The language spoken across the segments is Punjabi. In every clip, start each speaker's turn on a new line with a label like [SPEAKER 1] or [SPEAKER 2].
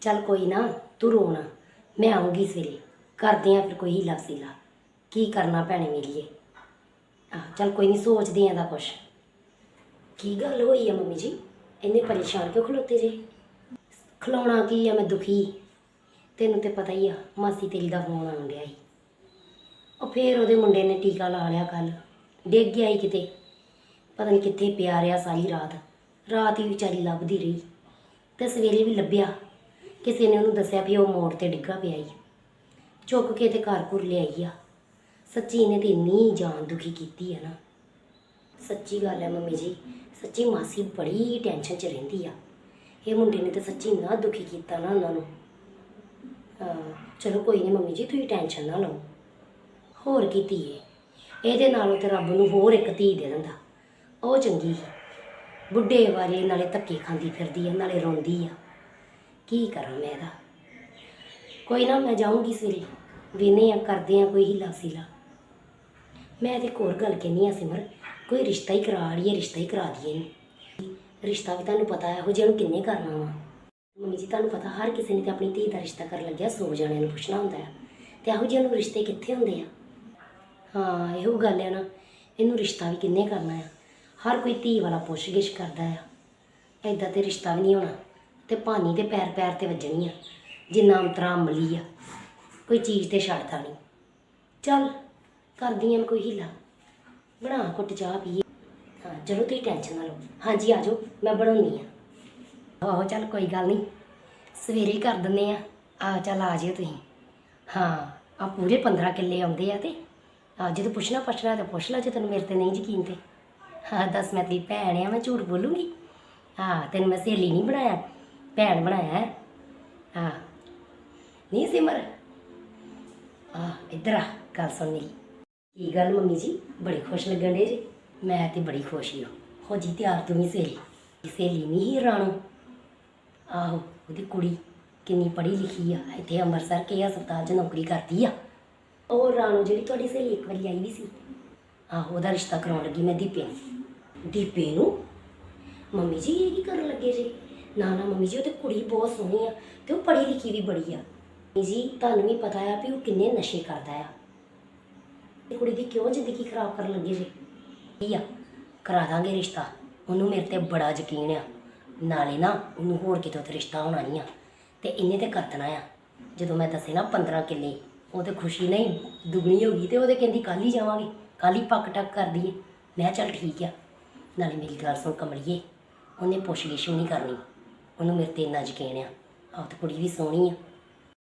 [SPEAKER 1] ਚੱਲ ਕੋਈ ਨਾ, ਤੂੰ ਰੋਣਾ ਮੈਂ ਆਉਂਗੀ ਸਵੇਰੇ। ਕਰਦੇ ਆ ਫਿਰ ਕੋਈ ਹੀਲਾ ਸੀਲਾ ਕੀ ਕਰਨਾ ਭੈਣੇ ਮੇਰੀਏ ਆ ਚੱਲ ਕੋਈ ਨਹੀਂ ਸੋਚਦੇ ਆਂ ਦਾ ਕੁਛ। ਕੀ ਗੱਲ ਹੋਈ ਆ ਮੰਮੀ ਜੀ? ਇੰਨੇ ਪਰੇਸ਼ਾਨ ਕਿਉਂ ਖਲੋਤੇ ਜੇ? ਖਲਾਉਣਾ ਕੀ ਆ, ਮੈਂ ਦੁਖੀ। ਤੈਨੂੰ ਤੇ ਪਤਾ ਹੀ ਆ, ਮਾਸੀ ਤੇਰੀ ਦਾ ਫੋਨ ਆਉਣ ਡਿਆ ਸੀ। ਉਹ ਫੇਰ ਉਹਦੇ ਮੁੰਡੇ ਨੇ ਟੀਕਾ ਲਾ ਲਿਆ ਕੱਲ ਡਿੱਗ ਗਿਆ ਹੀ ਕਿਤੇ। ਪਤਾ ਨਹੀਂ ਕਿੱਥੇ ਪਿਆ ਰਿਹਾ ਸਾਰੀ ਰਾਤ। ਰਾਤ ਹੀ ਵਿਚਾਰੀ ਲੱਭਦੀ ਰਹੀ। ਤੇ ਸਵੇਰੇ ਵੀ ਲੱਭਿਆ। ਕਿਸੇ ਨੇ ਉਹਨੂੰ ਦੱਸਿਆ ਵੀ ਉਹ ਮੋੜ ਤੇ ਡਿੱਗਾ ਪਿਆ ਈ ਚੁੱਕ ਕੇ ਤੇ ਘਰ ਘੁਰ ਲਿਆਈ ਆ। ਸੱਚੀ ਨੇ ਤੇ ਇੰਨੀ ਜਾਨ ਦੁਖੀ ਕੀਤੀ ਆ ਨਾ। ਸੱਚੀ ਗੱਲ ਹੈ ਮੰਮੀ ਜੀ, ਸੱਚੀ ਮਾਸੀ ਬੜੀ ਟੈਨਸ਼ਨ 'ਚ ਰਹਿੰਦੀ ਆ। ਇਹ ਮੁੰਡੇ ਨੇ ਤੇ ਸੱਚੀ ਨਾ ਦੁਖੀ ਕੀਤਾ ਨਾ ਉਹਨਾਂ ਨੂੰ। ਚਲੋ ਕੋਈ ਨਹੀਂ ਮੰਮੀ ਜੀ, ਤੁਸੀਂ ਟੈਨਸ਼ਨ ਨਾ ਲਓ। ਹੋਰ ਕੀ ਧੀਏ, ਇਹਦੇ ਨਾਲੋਂ ਤੇ ਰੱਬ ਨੂੰ ਹੋਰ ਇੱਕ ਧੀ ਦੇ ਦਿੰਦਾ। ਉਹ ਚੰਗੀ ਸੀ ਬੁੱਢੇ ਵਾਲੇ ਨਾਲੇ ਧੱਕੇ ਖਾਂਦੀ ਫਿਰਦੀ ਆ, ਨਾਲੇ ਰੋਂਦੀ ਆ। ਕੀ ਕਰਾਂ ਮੈਂ ਇਹਦਾ ਕੋਈ ਨਾ ਮੈਂ ਜਾਊਂਗੀ ਸਵੇਰੇ। ਵੇਨੇ ਆ, ਕਰਦੇ ਆ ਕੋਈ ਹੀਲਾ ਸੀਲਾ। ਮੈਂ ਤੇ ਇੱਕ ਹੋਰ ਗੱਲ ਕਹਿੰਦੀ ਆ ਸਿਮਰ, ਕੋਈ ਰਿਸ਼ਤਾ ਹੀ ਕਰਾ ਲਈਏ, ਰਿਸ਼ਤਾ ਹੀ ਕਰਾ ਦਈਏ ਇਹਨੂੰ। ਰਿਸ਼ਤਾ ਵੀ ਤੁਹਾਨੂੰ ਪਤਾ ਹੈ ਇਹੋ ਜਿਹੇ ਨੂੰ ਕਿੰਨੇ ਕਰਨਾ ਵਾ। ਮੰਮੀ ਜੀ, ਤੁਹਾਨੂੰ ਪਤਾ ਹਰ ਕਿਸੇ ਨੇ ਤੇ ਆਪਣੀ ਧੀ ਦਾ ਰਿਸ਼ਤਾ ਕਰਨ ਲੱਗਿਆ, ਸੌ ਜਣਿਆਂ ਨੂੰ ਪੁੱਛਣਾ ਹੁੰਦਾ ਹੈ। ਤੇ ਇਹੋ ਜਿਹੇ ਨੂੰ ਰਿਸ਼ਤੇ ਕਿੱਥੇ ਹੁੰਦੇ ਆ? ਹਾਂ, ਇਹੋ ਗੱਲ ਹੈ ਨਾ। ਇਹਨੂੰ ਰਿਸ਼ਤਾ ਵੀ ਕਿੰਨੇ ਕਰਨਾ ਆ? ਹਰ ਕੋਈ ਧੀ ਵਾਲਾ ਪੁੱਛ-ਗਿਛ ਕਰਦਾ ਆ। ਐਦਾਂ ਤੇ ਰਿਸ਼ਤਾ ਵੀ ਨਹੀਂ ਹੋਣਾ। ਤੇ ਪਾਣੀ ਦੇ ਪੈਰ ਪੈਰ ਤੇ ਵੱਜਣੀ ਆ ਜਿੰਨਾ ਅੰਤਰਾ ਅਮਲੀ ਆ, ਕੋਈ ਚੀਜ਼ ਤੇ ਛੱਡਦਾ ਨਹੀਂ। ਚੱਲ, ਕਰਦੀ ਆਂ ਕੋਈ ਹੀਲਾ, ਬਣਾ ਕੁੱਟ ਚਾਹ ਪੀਏ। ਹਾਂ, ਚਲੋ ਤੁਸੀਂ ਟੈਨਸ਼ਨ ਨਾ ਲਓ। ਹਾਂਜੀ, ਆ ਜਾਓ, ਮੈਂ ਬਣਾਉਣੀ ਆ। ਆਹੋ, ਚੱਲ ਕੋਈ ਗੱਲ ਨਹੀਂ, ਸਵੇਰੇ ਕਰ ਦਿੰਦੇ ਆ। ਆ ਚੱਲ ਆ ਜਿਓ ਤੁਸੀਂ। ਹਾਂ ਆ ਪੂਰੇ 15 ਕਿੱਲੇ ਆਉਂਦੇ ਆ ਤੇ ਆ ਜਦੋਂ ਪੁੱਛਣਾ ਪੁੱਛਣਾ ਤਾਂ ਪੁੱਛ ਲੈ, ਜੇ ਤੈਨੂੰ ਮੇਰੇ ਤੇ ਨਹੀਂ ਯਕੀਨ ਤੇ। ਹਾਂ ਦੱਸ ਮੈਂ ਤੇਰੀ ਭੈਣ ਆ, ਮੈਂ ਝੂਠ ਬੋਲੂੰਗੀ? ਹਾਂ ਤੈਨੂੰ ਮੈਂ ਸਹੇਲੀ ਨਹੀਂ ਬਣਾਇਆ। ਭੈਣ ਬਣਾਇਆ ਹੈ। ਹਾਂ ਨਹੀਂ ਸਿਮਰ। ਆ ਇੱਧਰ ਆ, ਗੱਲ ਸੁਣ ਮੇਰੀ। ਕੀ ਗੱਲ ਮੰਮੀ ਜੀ? ਬੜੀ ਖੁਸ਼ ਲੱਗਣ ਦੇ ਜੀ। ਮੈਂ ਤੇ ਬੜੀ ਖੁਸ਼ ਹਾਂ ਹੋ ਜੀ, ਤਿਆਰ ਤੂੰ ਵੀ ਸਹੇਲੀ। ਸਹੇਲੀ ਨਹੀਂ ਹੀ ਰਾਣੋ। ਆਹੋ, ਉਹਦੀ ਕੁੜੀ ਕਿੰਨੀ ਪੜ੍ਹੀ ਲਿਖੀ ਆ। ਇੱਥੇ ਅੰਮ੍ਰਿਤਸਰ ਕੇ ਹਸਪਤਾਲ 'ਚ ਨੌਕਰੀ ਕਰਦੀ ਆ। ਉਹ ਰਾਣੋ ਜਿਹੜੀ ਤੁਹਾਡੀ ਸਹੇਲੀ ਇੱਕ ਵਾਰੀ ਆਈ ਵੀ ਸੀ। ਆਹੋ, ਉਹਦਾ ਰਿਸ਼ਤਾ ਕਰਾਉਣ ਲੱਗੀ ਮੈਂ ਦੀਪੇ ਨੂੰ। ਦੀਪੇ ਨੂੰ? ਮੰਮੀ ਜੀ, ਇਹ ਕੀ ਕਰਨ ਲੱਗੇ ਜੀ? ਨਾ ਨਾ ਮੰਮੀ ਜੀ, ਉਹ ਤੇ ਕੁੜੀ ਬਹੁਤ ਸੋਹਣੀ ਆ ਤੇ ਉਹ ਪੜ੍ਹੀ ਲਿਖੀ ਵੀ ਬੜੀ ਆ। ਮੰਮੀ ਜੀ, ਤੁਹਾਨੂੰ ਵੀ ਪਤਾ ਆ ਵੀ ਉਹ ਕਿੰਨੇ ਨਸ਼ੇ ਕਰਦਾ ਆ। ਇਹ ਕੁੜੀ ਦੀ ਕਿਉਂ ਜ਼ਿੰਦਗੀ ਖਰਾਬ ਕਰਨ ਲੱਗੇ ਜੀ? ਕੀ ਆ? ਕਰਾ ਦਾਂਗੇ ਰਿਸ਼ਤਾ। ਉਹਨੂੰ ਮੇਰੇ ਤੇ ਬੜਾ ਯਕੀਨ ਆ। ਨਾਲੇ ਨਾ ਉਹਨੂੰ ਹੋਰ ਕਿਤੋਂ ਤੇ ਰਿਸ਼ਤਾ ਹੋਣਾ ਨਹੀਂ ਆ। ਤੇ ਇਹਨੇ ਤੇ ਕਰ ਆ। ਜਦੋਂ ਮੈਂ ਦੱਸੇ ਨਾ 15 ਕਿੱਲੇ, ਉਹ ਤੇ ਖੁਸ਼ੀ ਨਹੀਂ, ਦੁਗਣੀ ਹੋ ਗਈ ਤੇ ਉਹਦੇ ਕਹਿੰਦੀ ਕੱਲ ਹੀ ਜਾਵਾਂਗੇ ਕੱਲ ਹੀ ਪੱਕ ਟੱਕ ਕਰਦੀ ਦਈਏ। ਮੈਂ ਕਿਹਾ ਚੱਲ ਠੀਕ ਆ। ਨਾਲੇ ਮੇਰੀ ਗੱਲ ਸੁਣ ਕਮਲੀਏ, ਉਹਨੇ ਪੁੱਛ ਗਿਛ ਵੀ ਨਹੀਂ ਕਰਨੀ। ਉਹਨੂੰ ਮੇਰੇ ਤੇ ਇੰਨਾ ਯਕੀਨ ਆ। ਆਹ ਤੇ ਕੁੜੀ ਵੀ ਸੋਹਣੀ ਆ।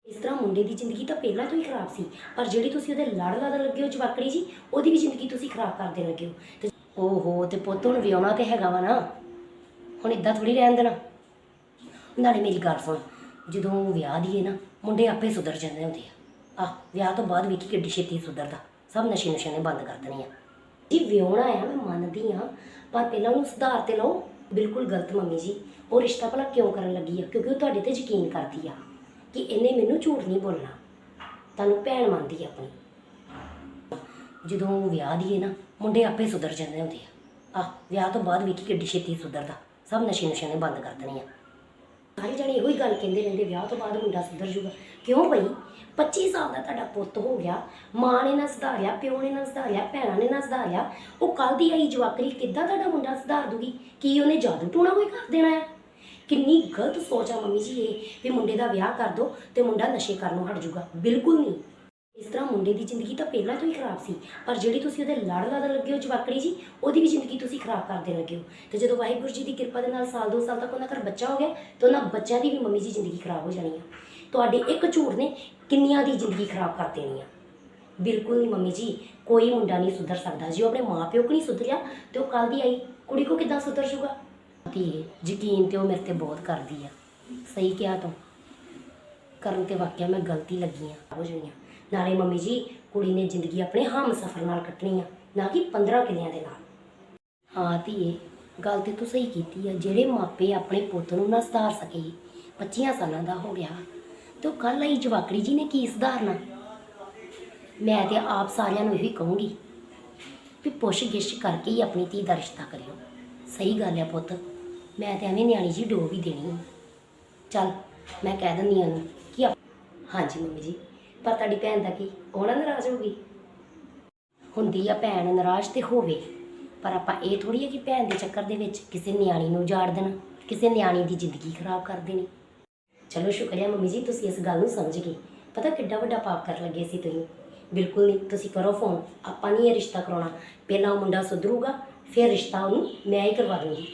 [SPEAKER 1] ਇਸ ਤਰ੍ਹਾਂ ਮੁੰਡੇ ਦੀ ਜ਼ਿੰਦਗੀ ਤਾਂ ਪਹਿਲਾਂ ਤੋਂ ਹੀ ਖਰਾਬ ਸੀ। ਪਰ ਜਿਹੜੀ ਤੁਸੀਂ ਉਹਦੇ ਲੜ ਲੜ ਲੱਗੇ ਹੋ ਜਵਾਕੜੀ ਜੀ, ਉਹਦੀ ਵੀ ਜ਼ਿੰਦਗੀ ਤੁਸੀਂ ਖਰਾਬ ਕਰਦੇ ਲੱਗੇ ਹੋ। ਤੇ ਓਹੋ, ਤੇ ਪੁੱਤ ਹੁਣ ਵਿਆਹਣਾ ਤੇ ਹੈਗਾ ਵਾ ਨਾ। ਹੁਣ ਇਦਾਂ ਥੋੜੀ ਰਹਿਣ ਦੇਣਾ। ਨਾਲੇ ਮੇਰੀ ਗੱਲ ਸੁਣ, ਜਦੋਂ ਵਿਆਹ ਦੀ ਹੈ ਨਾ, ਮੁੰਡੇ ਆਪੇ ਸੁਧਰ ਜਾਂਦੇ ਹੁੰਦੇ ਆ। ਆ, ਵਿਆਹ ਤੋਂ ਬਾਅਦ ਵੇਖੀ ਕਿੱਡੀ ਛੇਤੀ ਸੁਧਰਦਾ। ਸਭ ਨਸ਼ੇ ਨੁਸ਼ੇ ਨੇ ਬੰਦ ਕਰ ਦੇਣੇ ਆ। ਜੀ ਵਿਆਹਣਾ ਆ, ਮੈਂ ਮੰਨਦੀ ਆ, ਪਰ ਪਹਿਲਾਂ ਉਹਨੂੰ ਸੁਧਾਰ ਤੇ ਲਓ। ਬਿਲਕੁਲ ਗਲਤ ਮੰਮੀ ਜੀ। ਉਹ ਰਿਸ਼ਤਾ ਭਲਾ ਕਿਉਂ ਕਰਨ ਲੱਗੀ ਆ? ਕਿਉਂਕਿ ਉਹ ਤੁਹਾਡੇ ਤੇ ਯਕੀਨ ਕਰਦੀ ਆ ਕਿ ਇਹਨੇ ਮੈਨੂੰ ਝੂਠ ਨਹੀਂ ਬੋਲਣਾ। ਤੁਹਾਨੂੰ ਭੈਣ ਮੰਨਦੀ ਆ ਆਪਣੀ। ਜਦੋਂ ਵਿਆਹ ਦੀਏ ਨਾ, ਮੁੰਡੇ ਆਪੇ ਸੁਧਰ ਜਾਂਦੇ ਹੁੰਦੇ ਆ। ਆ ਵਿਆਹ ਤੋਂ ਬਾਅਦ ਵੇਖੀ ਕਿੱਡੀ ਛੇਤੀ ਸੁਧਰਦਾ। ਸਭ ਨਸ਼ੇ ਨੁਸ਼ੇ ਨੇ ਬੰਦ ਕਰ ਦੇਣੇ ਆ। ਸਾਰੇ ਜਣੇ ਇਹੋ ਹੀ ਗੱਲ ਕਹਿੰਦੇ ਰਹਿੰਦੇ, ਵਿਆਹ ਤੋਂ ਬਾਅਦ ਮੁੰਡਾ ਸੁਧਰ ਜੂਗਾ ਕਿਉਂ ਬਈ 25 ਸਾਲ ਦਾ ਤੁਹਾਡਾ ਪੁੱਤ ਹੋ ਗਿਆ, ਮਾਂ ਨੇ ਨਾ ਸੁਧਾਰਿਆ, ਪਿਓ ਨੇ ਨਾ ਸੁਧਾਰਿਆ, ਭੈਣਾਂ ਨੇ ਨਾ ਸੁਧਾਰਿਆ, ਉਹ ਕੱਲ ਦੀ ਆਈ ਜਵਾਕਰੀ ਕਿੱਦਾਂ ਤੁਹਾਡਾ ਮੁੰਡਾ ਸੁਧਾਰ ਦੂਗੀ? ਕੀ ਉਹਨੇ ਜਾਦੂ ਟੂਣਾ ਕੋਈ ਕਰ ਦੇਣਾ ਹੈ? ਕਿੰਨੀ ਗਲਤ ਸੋਚ ਆ ਮੰਮੀ ਜੀ ਇਹ, ਵੀ ਮੁੰਡੇ ਦਾ ਵਿਆਹ ਕਰ ਦੋ ਤੇ ਮੁੰਡਾ ਨਸ਼ੇ ਕਰਨੋਂ ਹਟ ਜੂਗਾ ਬਿਲਕੁਲ ਨਹੀਂ। ਇਸ ਤਰ੍ਹਾਂ ਮੁੰਡੇ ਦੀ ਜ਼ਿੰਦਗੀ ਤਾਂ ਪਹਿਲਾਂ ਤੋਂ ਹੀ ਖਰਾਬ ਸੀ, ਪਰ ਜਿਹੜੀ ਤੁਸੀਂ ਉਹਦੇ ਲੜ ਲੜ ਲੱਗੇ ਹੋ ਜਵਾਕੜੀ ਜੀ, ਉਹਦੀ ਵੀ ਜ਼ਿੰਦਗੀ ਤੁਸੀਂ ਖਰਾਬ ਕਰਦੇ ਲੱਗੇ ਹੋ। ਤੇ ਜਦੋਂ ਵਾਹਿਗੁਰੂ ਜੀ ਦੀ ਕਿਰਪਾ ਦੇ ਨਾਲ ਸਾਲ ਦੋ ਸਾਲ ਤੱਕ ਉਹਨਾਂ ਘਰ ਬੱਚਾ ਹੋ ਗਿਆ, ਤਾਂ ਉਹਨਾਂ ਬੱਚਿਆਂ ਦੀ ਵੀ ਮੰਮੀ ਜੀ ਜ਼ਿੰਦਗੀ ਖਰਾਬ ਹੋ ਜਾਣੀ ਆ। ਤੁਹਾਡੇ ਇੱਕ ਝੂਠ ਨੇ ਕਿੰਨੀਆਂ ਦੀ ਜ਼ਿੰਦਗੀ ਖਰਾਬ ਕਰ ਦੇਣੀ ਆ। ਬਿਲਕੁਲ ਨਹੀਂ ਮੰਮੀ ਜੀ, ਕੋਈ ਮੁੰਡਾ ਨਹੀਂ ਸੁਧਰ ਸਕਦਾ। ਜੇ ਉਹ ਆਪਣੇ ਮਾਪਿਓ ਕੋ ਨਹੀਂ ਸੁਧਰਿਆ, ਤੇ ਉਹ ਕੱਲ ਦੀ ਆਈ, ਕੁੜੀ ਕੋ ਕਿੱਦਾਂ ਸੁਧਰ ਜੂਗਾ ਤੇ ਯਕੀਨ ਤੇ ਉਹ ਮੇਰੇ ਤੇ ਬਹੁਤ ਕਰਦੀ ਆ। ਸਹੀ ਕਿਹਾ ਤੂੰ। ਕਰਨ ਤੇ ਵਾਕਿਆ ਮੈਂ ਗਲਤੀ ਲੱਗੀ ਆ। ਹੋ ਜਾਣੀਆਂ ਨਾਲੇ ਮੰਮੀ ਜੀ, ਕੁੜੀ ਨੇ ਜ਼ਿੰਦਗੀ ਆਪਣੇ ਹਮ ਸਫਰ ਨਾਲ ਕੱਟਣੀ ਆ, ਨਾ ਕਿ 15 ਕਿੱਲਿਆਂ ਦੇ ਨਾਲ। ਹਾਂ ਧੀਏ, ਗੱਲ ਤੇ ਤੂੰ ਸਹੀ ਕੀਤੀ ਆ, ਜਿਹੜੇ ਮਾਪੇ ਆਪਣੇ ਪੁੱਤ ਨੂੰ ਨਾ ਸੁਧਾਰ ਸਕੇ 25 ਸਾਲਾਂ ਦਾ ਹੋ ਗਿਆ। ਤੇ ਉਹ ਕੱਲ ਆਈ ਜਵਾਕੜੀ ਜੀ ਨੇ ਕੀ ਸੁਧਾਰਨਾ? ਮੈਂ ਤੇ ਆਪ ਸਾਰਿਆਂ ਨੂੰ ਇਹੀ ਕਹੂੰਗੀ ਵੀ ਪੁੱਛ ਗਿੱਛ ਕਰਕੇ ਹੀ ਆਪਣੀ ਧੀ ਦਾ ਰਿਸ਼ਤਾ ਕਰਿਓ। ਸਹੀ ਗੱਲ ਹੈ ਪੁੱਤ, ਮੈਂ ਤੇ ਐਵੇਂ ਨਿਆਣੀ ਜੀ ਡੋ ਵੀ ਦੇਣੀ ਆ। ਚੱਲ, ਮੈਂ ਕਹਿ ਦਿੰਦੀ ਹਾਂ ਉਹਨੂੰ ਕਿ ਆਪ- ਹਾਂਜੀ ਮੰਮੀ ਜੀ। ਪਰ ਤੁਹਾਡੀ ਭੈਣ ਦਾ ਕੀ? ਉਹ ਨਾ ਨਾਰਾਜ਼ ਹੋਊਗੀ ਹੁੰਦੀ ਆ ਭੈਣ ਨਾਰਾਜ਼ ਤੇ ਹੋਵੇ, ਪਰ ਆਪਾਂ ਇਹ ਥੋੜੀ ਹੈ ਕਿ ਭੈਣ ਦੇ ਚੱਕਰ ਦੇ ਵਿੱਚ ਕਿਸੇ ਨਿਆਣੀ ਨੂੰ ਉਜਾੜ ਦੇਣਾ, ਕਿਸੇ ਨਿਆਣੀ ਦੀ ਜ਼ਿੰਦਗੀ ਖਰਾਬ ਕਰ ਦੇਣੀ। ਚਲੋ ਸ਼ੁਕਰੀਆ ਮੰਮੀ ਜੀ, ਤੁਸੀਂ ਇਸ ਗੱਲ ਨੂੰ ਸਮਝ ਗਏ। ਪਤਾ ਕਿੱਡਾ ਵੱਡਾ ਪਾਪ ਕਰ ਲੱਗੇ ਸੀ ਤੁਸੀਂ। ਬਿਲਕੁਲ ਨਹੀਂ, ਤੁਸੀਂ ਕਰੋ ਫੋਨ। ਆਪਾਂ ਨਹੀਂ ਇਹ ਰਿਸ਼ਤਾ ਕਰਾਉਣਾ। ਪਹਿਲਾਂ ਉਹ ਮੁੰਡਾ ਸੁਧਰੂਗਾ, ਫਿਰ ਰਿਸ਼ਤਾ ਉਹਨੂੰ ਮੈਂ ਹੀ ਕਰਵਾ ਦੂੰਗੀ।